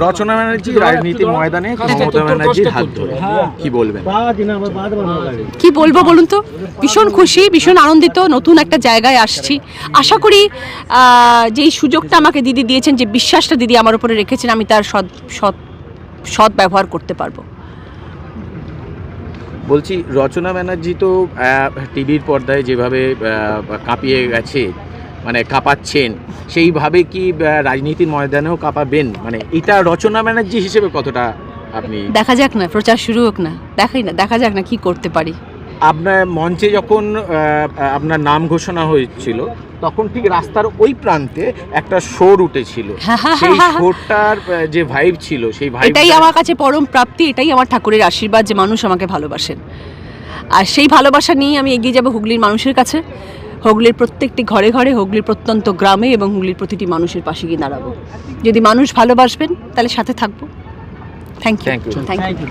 রচনা ব্যানার্জি রাজনীতি ময়দানে মমতা ব্যানার্জির হাত ধরে কি বলবেন কি বলব বলুন তো ভীষণ খুশি ভীষণ আনন্দিত নতুন একটা জায়গায় আসছি আশা করি আহ, যে এই সুযোগটা আমাকে দিদি দিয়েছেন যে বিশ্বাসটা দিদি আমার উপরে রেখেছেন আমি তার সৎ সৎ সৎ ব্যবহার করতে পারব বলছি, রচনা ব্যানার্জি তো টিভির পর্দায় যেভাবে কাঁপিয়ে গেছে মানে কাঁপাচ্ছেন, সেইভাবে কি রাজনীতির ময়দানেও কাঁপাবেন? মানে এটা রচনা ব্যানার্জি হিসেবে কতটা আপনি দেখা যাক না, প্রচার শুরু হোক না, দেখাই না, দেখা যাক না কি করতে পারি। আপনার মঞ্চে যখন আপনার নাম ঘোষণা হয়েছিল তখন ঠিক রাস্তার ওই প্রান্তে একটা শোর উঠেছিল। সেই শোরটার আহ, যে ভাইব ছিল সেই ভাইব এটাই আমার কাছে পরম প্রাপ্তি এটাই আমার ঠাকুরের আশীর্বাদ যে মানুষ আমাকে ভালোবাসেন। আর সেই ভালোবাসা নিয়ে আমি এগিয়ে যাব হুগলির মানুষের কাছে। হুগলির প্রত্যেকটি ঘরে ঘরে হুগলির প্রত্যন্ত গ্রামে এবং হুগলির প্রতিটি মানুষের পাশে গিয়ে দাঁড়াবো। যদি মানুষ ভালোবাসবেন তাহলে সাথে থাকব। Thank you. Thank you